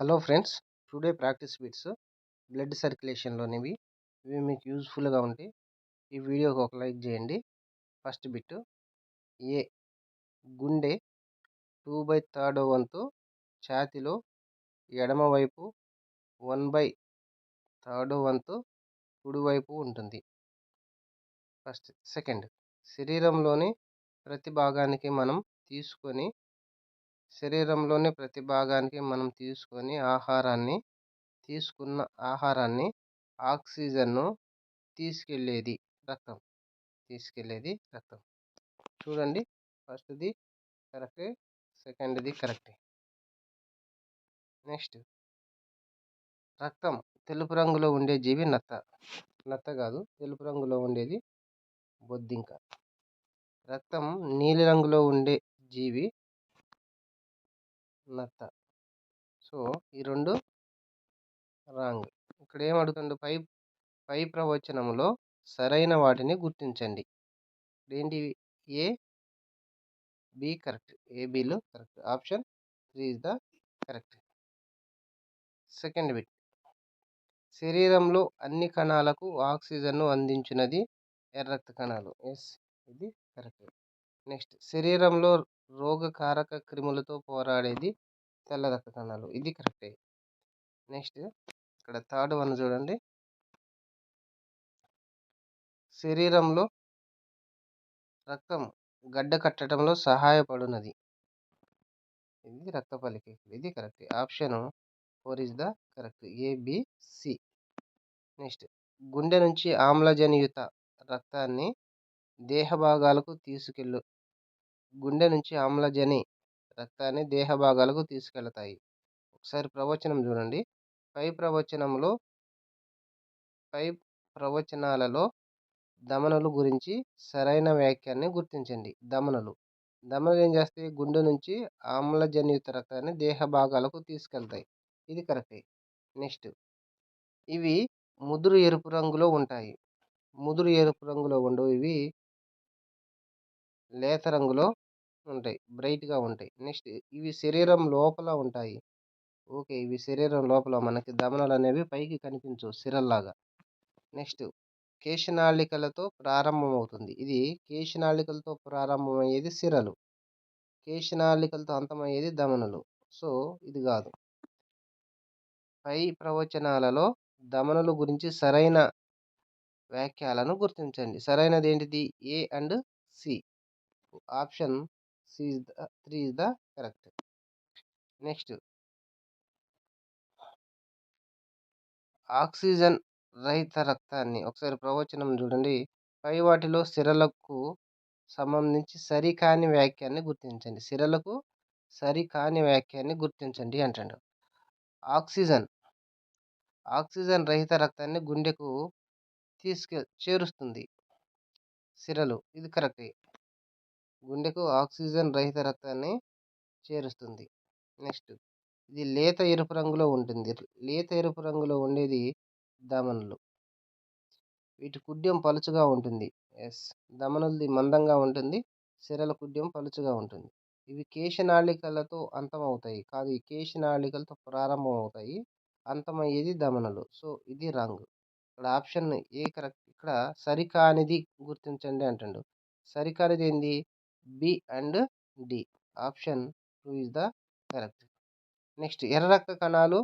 Hello friends today practice bits blood సర్క్యులేషన్లోనివి. ఇవి మీకు యూజ్ఫుల్గా ఉంటాయి ఈ వీడియోకి ఒక లైక్ చేయండి. ఫస్ట్ బిట్ ఏ గుండె టూ బై థర్డ్ వంతు ఛాతిలో ఎడమవైపు వన్ బై థర్డ్ వంతు కుడివైపు ఉంటుంది. ఫస్ట్ సెకండ్ శరీరంలోని ప్రతి భాగానికి మనం తీసుకొని శరీరంలోని ప్రతి భాగానికి మనం తీసుకొని ఆహారాన్ని తీసుకున్న ఆహారాన్ని ఆక్సిజన్ను తీసుకెళ్ళేది రక్తం. తీసుకెళ్ళేది రక్తం. చూడండి ఫస్ట్ది కరెక్టే సెకండ్ది కరెక్టే. నెక్స్ట్. రక్తం తెలుపు రంగులో ఉండే జీవి నత్త. నత్త కాదు తెలుపు రంగులో ఉండేది బొద్దింక. రక్తం నీలి రంగులో ఉండే జీవి నత్త సో ఈ రెండు రాంగ్. ఇక్కడ ఏం అడుగుతుండు? పై పై ప్రవచనంలో సరైన వాటిని గుర్తించండి. ఏంటి A B correct. ఏబిలో correct. Option three is the correct. Second bit. శరీరంలో అన్ని కణాలకు ఆక్సిజన్ను అందించినది ఎర్ర రక్త కణాలు. ఎస్ ఇది కరెక్ట్. నెక్స్ట్ శరీరంలో రోగకారక క్రిములతో పోరాడేది తెల్ల రక్త కణాలు ఇది కరెక్టే. నెక్స్ట్ ఇక్కడ థర్డ్ వన్ చూడండి. శరీరంలో రక్తం గడ్డ కట్టడంలో సహాయపడునది. ఇది రక్త పలికి ఇది correct. Option four is the correct. ABC next గుండె నుంచి ఆమ్లజనియుత రక్తాన్ని దేహ భాగాలకు తీసుకెళ్ళు గుండె నుంచి ఆమ్లజని రక్తాన్ని దేహ భాగాలకు తీసుకెళ్తాయి. ఒకసారి ప్రవచనం చూడండి. పై ప్రవచనంలో పై ప్రవచనాలలో దమనలు గురించి సరైన వ్యాఖ్యాన్ని గుర్తించండి. దమనలు. దమనలు ఏం చేస్తాయి? గుండె నుంచి ఆమ్లజనియుత రక్తాన్ని దేహ భాగాలకు తీసుకెళ్తాయి. ఇది కరెక్టే. నెక్స్ట్. ఇవి ముదురు ఎరుపు రంగులో ఉంటాయి. ముదురు ఎరుపు రంగులో ఉండవు. ఇవి లేత రంగులో ఉంటాయి. బ్రైట్గా ఉంటాయి. నెక్స్ట్ ఇవి శరీరం లోపల ఉంటాయి. ఓకే. ఇవి శరీరం లోపల మనకి దమనలు అనేవి పైకి కనిపించవు సిరల్లాగా. నెక్స్ట్ కేశనాళికలతో ప్రారంభమవుతుంది. ఇది కేశనాళికలతో ప్రారంభమయ్యేది సిరలు. కేశనాళికలతో అంతమయ్యేది దమనలు. సో ఇది కాదు. పై ప్రవచనాలలో దమనలు గురించి సరైన వ్యాఖ్యలను గుర్తించండి. సరైనది ఏంటిది A and C. Option C is the three is the correct. Next. Oxygen రహిత రక్తాన్ని ఒకసారి ప్రవచనం చూడండి. పై వాటిలో సిరలకు సంబంధించి సరికాని వ్యాఖ్యాన్ని గుర్తించండి. సిరలకు సరికాని వ్యాఖ్యాన్ని గుర్తించండి అంటాడు. ఆక్సిజన్ ఆక్సిజన్ రహిత రక్తాన్ని గుండెకు తీసుకె చేరుస్తుంది. సిరలు ఇది కరెక్టే. గుండెకు ఆక్సిజన్ రహిత రక్తాన్ని చేరుస్తుంది. నెక్స్ట్ ఇది లేత ఎరుపు రంగులో ఉంటుంది. లేత ఎరుపు రంగులో ఉండేది దమనులు. వీటి కుడ్యం పలుచుగా ఉంటుంది. ఎస్ దమనులది మందంగా ఉంటుంది. సిరల కుడ్యం పలుచుగా ఉంటుంది. ఇవి కేశనాళికలతో అంతమవుతాయి. కాదు ఈ కేశనాళికలతో ప్రారంభం అవుతాయి అంతమయ్యేది దమనలు. సో ఇది రంగు. ఇక్కడ ఆప్షన్ ఏ కరెక్ట్ ఇక్కడ సరికానిది గుర్తించండి అంటుండు. సరికానిది ఏంది? B and D option two is the correct next ఎర్ర రక్త కణాలు.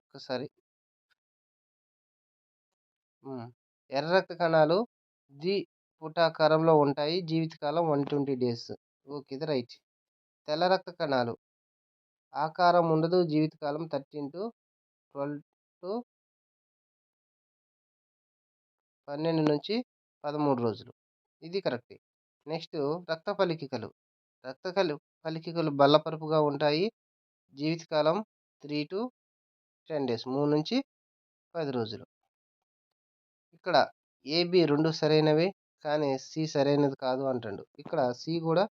ఒక్కసారి. Hmm. ఎర్ర రక్త కణాలు ది పుటాకారంలో ఉంటాయి. జీవితకాలం వన్ ట్వంటీ డేస్. ఓకే ఇది రైట్. తెల్ల రక్త కణాలు. ఆకారం ఉండదు. జీవితకాలం థర్టీన్ టు ట్వెల్వ్ టు పన్నెండు నుంచి పదమూడు రోజులు. ఇది కరెక్టే. నెక్స్ట్ రక్త ఫలికికలు రక్త కలి బల్లపరుపుగా ఉంటాయి. జీవితకాలం త్రీ టు టెన్ డేస్ మూడు నుంచి పది రోజులు. ఇక్కడ ఏబి రెండు సరైనవి కానీ సి సరైనది కాదు అంటాడు. ఇక్కడ సి కూడా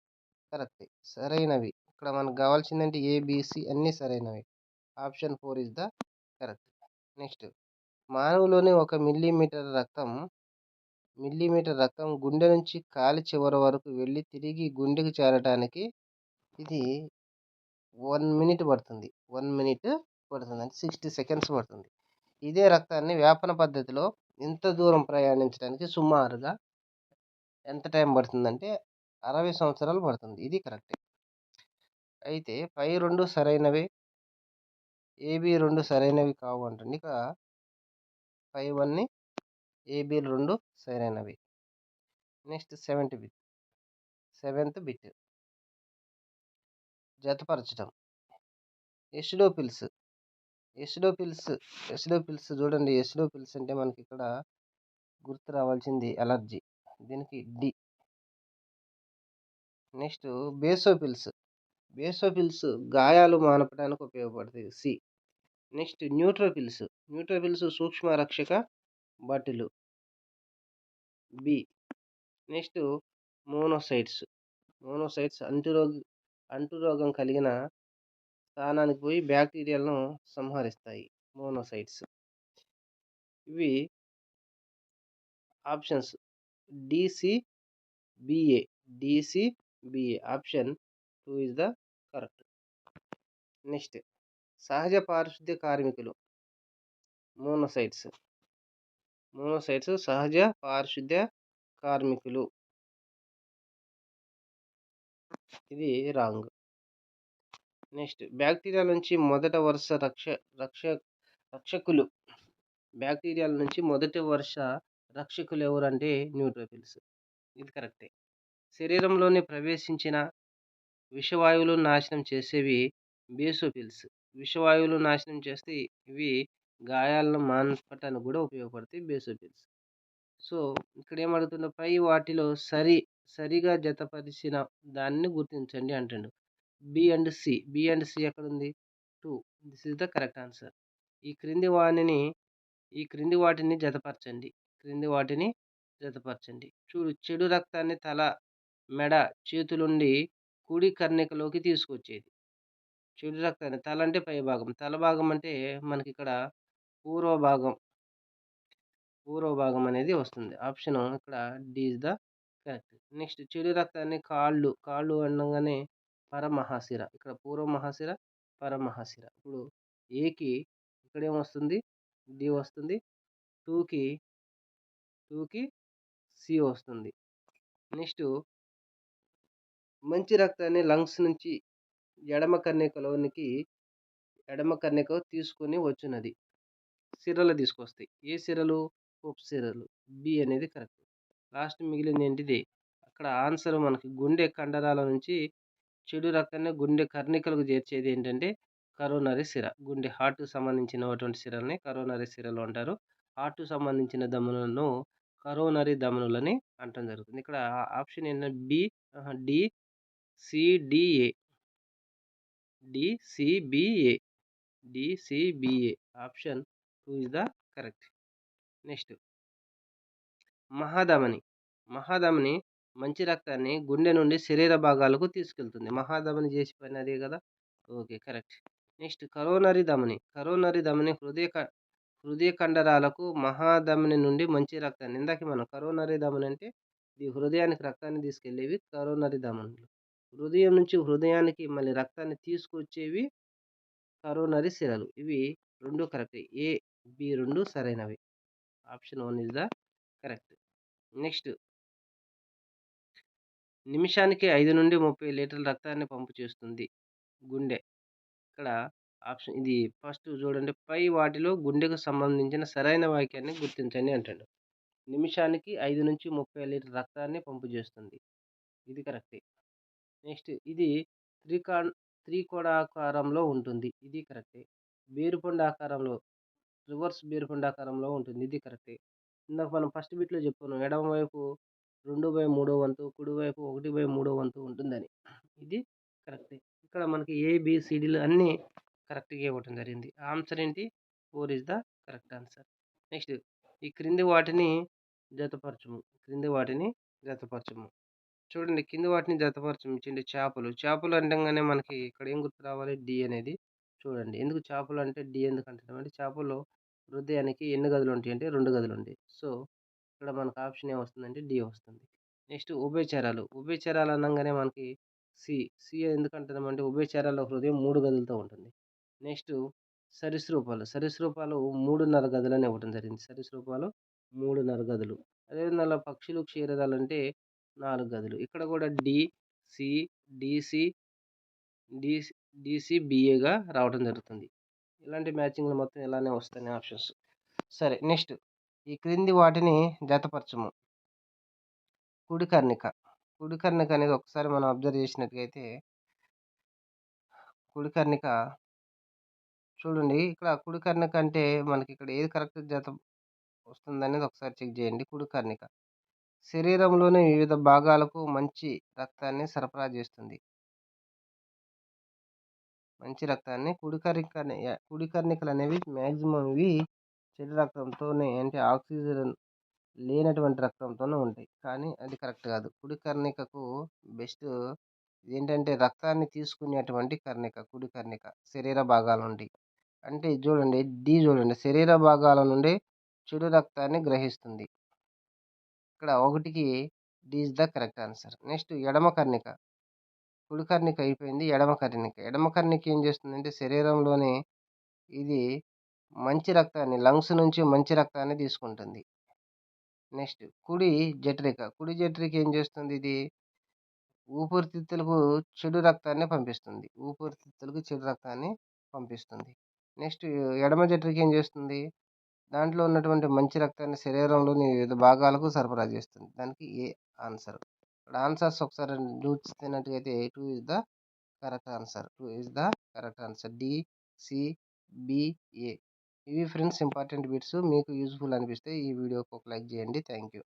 కరెక్టే సరైనవి. ఇక్కడ మనకు కావాల్సిందంటే ఏబిసి అన్నీ సరైనవి. Option four is the correct. Next మానవులోని ఒక మిల్లీమీటర్ రక్తం మిల్లీమీటర్ రక్తం గుండె నుంచి కాలి చివరి వరకు వెళ్ళి తిరిగి గుండెకు చేరటానికి ఇది వన్ మినిట్ పడుతుంది. వన్ మినిట్ పడుతుంది. అంటే సిక్స్టీ సెకండ్స్ పడుతుంది. ఇదే రక్తాన్ని వ్యాపన పద్ధతిలో ఇంత దూరం ప్రయాణించడానికి సుమారుగా ఎంత టైం పడుతుందంటే అరవై సంవత్సరాలు పడుతుంది. ఇది కరెక్టే. అయితే పై రెండు సరైనవి ఏబి రెండు సరైనవి కావు అంటుంది ఇక పై వన్ని ఏబి రెండు సరైనవి. Next seventh bit. Seventh bit. జతపరచడం acidophils acidophils acidophils చూడండి. ఎసిడోపిల్స్ అంటే మనకి ఇక్కడ గుర్తు రావాల్సింది ఎలర్జీ. దీనికి డి. నెక్స్ట్ బేసోపిల్స్ బేసోపిల్స్ గాయాలు మానపడానికి ఉపయోగపడుతుంది సి. నెక్స్ట్ న్యూట్రోపిల్స్ న్యూట్రోపిల్స్ సూక్ష్మ రక్షక బటులు బి. Next monocytes. మోనోసైట్స్ అంటురోగ అంటురోగం కలిగిన స్థానానికి పోయి బ్యాక్టీరియాలను సంహరిస్తాయి మోనోసైట్స్. ఇవి options. DCBA. DCBA. Option two is the correct. Next సహజ పారిశుద్ధ్య కార్మికులు. మోనోసైట్స్. మోనోసైట్స్ సహజ పారిశుద్ధ్య కార్మికులు. ఇది రాంగ్. నెక్స్ట్ బ్యాక్టీరియా నుంచి మొదట వరుస రక్ష రక్ష రక్షకులు. బ్యాక్టీరియాల నుంచి మొదటి వరుస రక్షకులు ఎవరంటే న్యూట్రోఫిల్స్. ఇది కరెక్టే. శరీరంలోని ప్రవేశించిన విషవాయువులు నాశనం చేసేవి బేసోఫిల్స్. విషవాయువులు నాశనం చేస్తే ఇవి గాయాలను మాన్పటానికి కూడా ఉపయోగపడతాయి బేసోఫిల్స్ సో ఇక్కడ ఏమడుగుతుందో పై వాటిలో సరి సరిగా జతపరిచిన దాన్ని గుర్తించండి అంటుండు. B and C B and C ఎక్కడ ఉంది two. This is the correct answer. ఈ క్రింది వాటిని ఈ క్రింది వాటిని జతపరచండి. క్రింది వాటిని జతపరచండి. చూడు చెడు రక్తాన్ని తల మెడ చేతులుండి కుడి కర్ణికలోకి తీసుకొచ్చేది. చెడు రక్తాన్ని తల అంటే పై భాగం. తల భాగం అంటే మనకి ఇక్కడ పూర్వ భాగం అనేది వస్తుంది. ఆప్షన్ ఇక్కడ D is the correct. Next చెడు రక్తాన్ని కాళ్ళు కాళ్ళు అనగానే పరమహాశిర. ఇక్కడ పూర్వ మహాశిర పరమహాశిర. ఇప్పుడు ఏకి ఇక్కడ ఏమొస్తుంది డి వస్తుంది. టూకి టూకి సి వస్తుంది. నెక్స్ట్ మంచి రక్తాన్ని లంగ్స్ నుంచి ఎడమ కర్ణికలోనికి ఎడమ కర్ణిక తీసుకొని వచ్చినది. సిరలు తీసుకొస్తాయి. ఏ సిరలు? పోప్ సిరలు. బి అనేది కరెక్ట్. లాస్ట్ మిగిలింది ఏంటిది? అక్కడ ఆన్సర్ మనకి గుండె కండరాల నుంచి చెడు రక్తాన్ని గుండె కర్ణికలకు చేర్చేది ఏంటంటే కరోనరీ సిర. గుండె హార్ట్కు సంబంధించినటువంటి సిరల్ని కరోనరీ సిరలు అంటారు. హార్ట్కు సంబంధించిన దమనులను కరోనరీ దమనులని అంటం జరుగుతుంది. ఇక్కడ ఆప్షన్ ఏంటంటే B D CDA DCBA DCBA option two is the correct next మహాధమని. మహాధమని మంచి రక్తాన్ని గుండె నుండి శరీర భాగాలకు తీసుకెళ్తుంది. మహాధమని చేసి పని అదే కదా? ఓకే కరెక్ట్ నెక్స్ట్ కరోనరీ ధమని. కరోనరీ ధమని హృదయ హృదయ కండరాలకు మహాధమని నుండి మంచి రక్తాన్ని ఇందాక మనం కరోనరీ ధమని అంటే ఈ హృదయానికి రక్తాన్ని తీసుకెళ్ళేవి కరోనరీ ధమనులు. హృదయం నుంచి హృదయానికి మళ్ళీ రక్తాన్ని తీసుకొచ్చేవి కరోనరీ సిరలు. ఇవి రెండు కరెక్ట్. ఏ బి రెండు సరైనవి. Option one is the correct. Next. నిమిషానికి ఐదు నుండి ముప్పై లీటర్ల రక్తాన్ని పంపు చేస్తుంది. గుండె. ఇక్కడ ఆప్షన్ ఇది ఫస్ట్ చూడండి. పై వాటిలో గుండెకు సంబంధించిన సరైన వాక్యాన్ని గుర్తించండి అంటాడు. నిమిషానికి ఐదు నుంచి ముప్పై లీటర్ రక్తాన్ని పంపు చేస్తుంది. ఇది కరెక్టే. నెక్స్ట్ ఇది త్రికా త్రికోణాకారంలో ఉంటుంది. ఇది కరెక్టే. బేరుపండు ఆకారంలో రివర్స్ బేరుపండు ఆకారంలో ఉంటుంది. ఇది కరెక్టే. ఇందాక మనం ఫస్ట్ బిట్లో చెప్పుకున్నాం ఎడమవైపు రెండు బై మూడో వంతు కుడివైపు ఒకటి బై మూడో వంతు ఉంటుందని. ఇది కరెక్టే. ఇక్కడ మనకి ఏబిసిడీలు అన్నీ కరెక్ట్గా ఇవ్వటం జరిగింది. ఆన్సర్ ఏంటి? Four is the correct answer. Next ఈ క్రింది వాటిని జతపరచము. క్రింది వాటిని జతపరచము. చూడండి కింది వాటిని జతపరచము. ఇచ్చింది చేపలు. చేపలు అనగానే మనకి ఇక్కడ ఏం గుర్తు రావాలి? డి అనేది చూడండి. ఎందుకు చేపలు అంటే డి ఎందుకు అంటున్నాం అంటే హృదయానికి ఎన్ని గదులు ఉంటాయి అంటే రెండు గదులు ఉంటాయి. సో ఇక్కడ మనకు ఆప్షన్ ఏమొస్తుందంటే డి వస్తుంది. నెక్స్ట్ ఉభయచరాలు. ఉభయచరాలు అనగానే మనకి సి సి ఎందుకంటున్నామంటే ఉభయచరాల హృదయం మూడు గదులతో ఉంటుంది. నెక్స్ట్ సరీసృపాలు. సరీసృపాలు మూడున్నర గదులని ఇవ్వడం జరిగింది. సరీసృపాలు మూడున్నర గదులు. అదేవిధంగా పక్షులు క్షీరదాలు అంటే నాలుగు గదులు. ఇక్కడ కూడా డి సి డిసి డిసి డిసిబిఏగా రావడం జరుగుతుంది. ఇలాంటి మ్యాచింగ్లు మొత్తం ఇలానే వస్తాయి ఆప్షన్స్. సరే నెక్స్ట్. ఈ క్రింది వాటిని జతపరచము. కుడి కర్ణిక. కుడి కర్ణిక అనేది ఒకసారి మనం అబ్జర్వ్ చేసినట్టుగైతే కుడి కర్ణిక చూడండి ఇక్కడ కుడి కర్ణిక అంటే మనకి ఇక్కడ ఏది కరెక్ట్ జత వస్తుంది అనేది ఒకసారి చెక్ చేయండి. కుడి కర్ణిక. శరీరంలోని వివిధ భాగాలకు మంచి రక్తాన్ని సరఫరా చేస్తుంది. మంచి రక్తాన్ని కుడి కర్ణిక కుడి కర్ణికలు అనేవి మ్యాక్సిమం ఇవి చెడు రక్తంతోనే అంటే ఆక్సిజన్ లేనటువంటి రక్తంతోనే ఉంటాయి. కానీ అది కరెక్ట్ కాదు. కుడి కర్ణికకు బెస్ట్ ఏంటంటే రక్తాన్ని తీసుకునేటువంటి కర్ణిక కుడి కర్ణిక శరీర భాగాల నుండి. అంటే చూడండి డి చూడండి శరీర భాగాల నుండి చెడు రక్తాన్ని గ్రహిస్తుంది. ఇక్కడ ఒకటికి D is the correct answer. Next ఎడమ కర్ణిక కుడి కర్ణిక అయిపోయింది ఎడమ కర్ణిక. ఎడమ కర్ణిక ఏం చేస్తుందంటే శరీరంలోని ఇది మంచి రక్తాన్ని లంగ్స్ నుంచి మంచి రక్తాన్ని తీసుకుంటుంది. నెక్స్ట్ కుడి జఠరిక. కుడి జఠరిక ఏం చేస్తుంది? ఇది ఊపిరితిత్తులకు చెడు రక్తాన్ని పంపిస్తుంది. ఊపిరితిత్తులకు చెడు రక్తాన్ని పంపిస్తుంది. నెక్స్ట్ ఎడమ జఠరిక ఏం చేస్తుంది? దాంట్లో ఉన్నటువంటి మంచి రక్తాన్ని శరీరంలోని వివిధ భాగాలకు సరఫరా చేస్తుంది. దానికి ఏ ఆన్సర్? ఇక్కడ ఆన్సర్స్ ఒకసారి చూస్తున్నట్టుగైతే two is the correct answer. Two is the correct answer. D C BA ఇవి ఫ్రెండ్స్ ఇంపార్టెంట్ బిట్స్. మీకు యూజ్ఫుల్ అనిపిస్తే ఈ వీడియోకి ఒక లైక్ చేయండి. Thank you